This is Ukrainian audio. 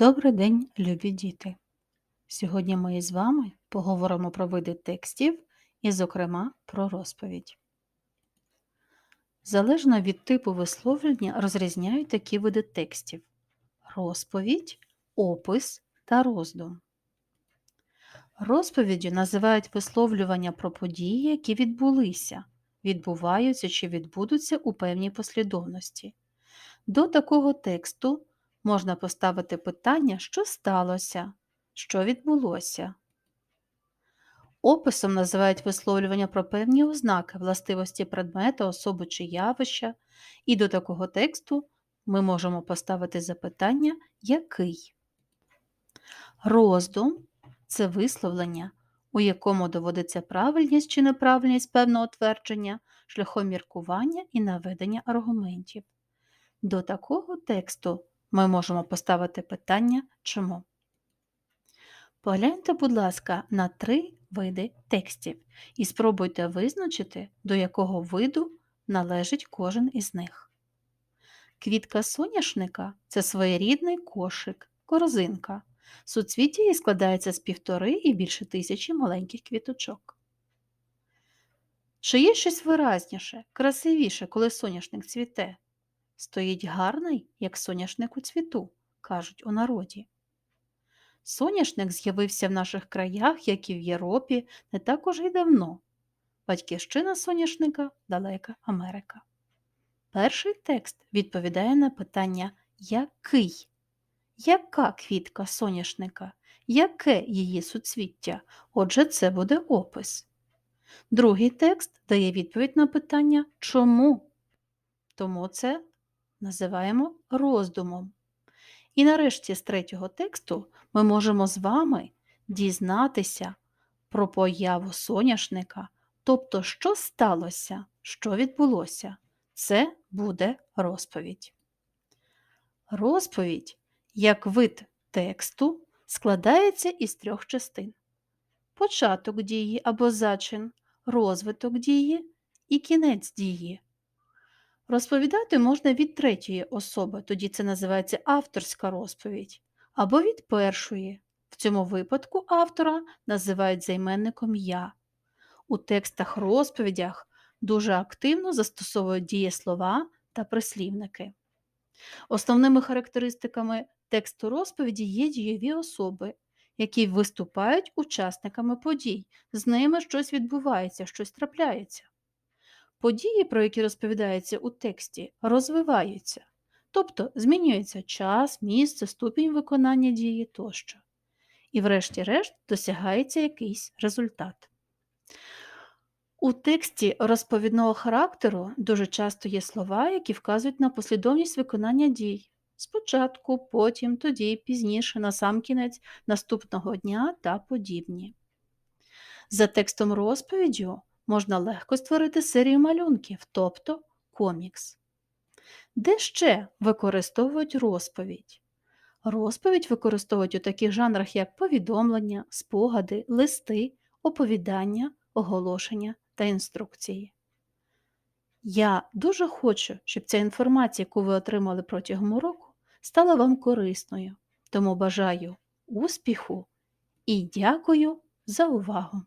Добрий день, любі діти! Сьогодні ми із вами поговоримо про види текстів і, зокрема, про розповідь. Залежно від типу висловлення розрізняють такі види текстів розповідь, опис та роздум. Розповіддю називають висловлювання про події, які відбулися, відбуваються чи відбудуться у певній послідовності. До такого тексту можна поставити питання, що сталося, що відбулося. Описом називають висловлювання про певні ознаки, властивості предмета, особи чи явища, і до такого тексту ми можемо поставити запитання який. Роздум це висловлення, у якому доводиться правильність чи неправильність певного твердження шляхом міркування і наведення аргументів. До такого тексту ми можемо поставити питання чому. Погляньте, будь ласка, на три види текстів і спробуйте визначити, до якого виду належить кожен із них. Квітка соняшника це своєрідний кошик, корзинка. Суцвіття її складається з півтори і більше тисячі маленьких квіточок. Чи є щось виразніше, красивіше, коли соняшник цвіте? Стоїть гарний, як соняшник у цвіту, кажуть у народі. Соняшник з'явився в наших краях, як і в Європі, не так уже й давно. Батьківщина соняшника далека Америка. Перший текст відповідає на питання який? Яка квітка соняшника? Яке її суцвіття? Отже, це буде опис. Другий текст дає відповідь на питання чому? Тому це називаємо роздумом. І нарешті з третього тексту ми можемо з вами дізнатися про появу соняшника, тобто, що сталося, що відбулося. Це буде розповідь. Розповідь, як вид тексту, складається із трьох частин: початок дії або зачин, розвиток дії і кінець дії. Розповідати можна від третьої особи, тоді це називається авторська розповідь, або від першої. В цьому випадку автора називають займенником я. У текстах розповідях дуже активно застосовують дієслова та прислівники. Основними характеристиками тексту розповіді є дієві особи, які виступають учасниками подій, з ними щось відбувається, щось трапляється. Події, про які розповідається у тексті, розвиваються, тобто змінюється час, місце, ступінь виконання дії тощо. І, врешті-решт, досягається якийсь результат. У тексті розповідного характеру дуже часто є слова, які вказують на послідовність виконання дій. Спочатку, потім, тоді, пізніше, насамкінець наступного дня та подібні. За текстом розповіддю можна легко створити серію малюнків, тобто комікс. Де ще використовують розповідь? Розповідь використовують у таких жанрах, як повідомлення, спогади, листи, оповідання, оголошення та інструкції. Я дуже хочу, щоб ця інформація, яку ви отримали протягом уроку, стала вам корисною. Тому бажаю успіху і дякую за увагу!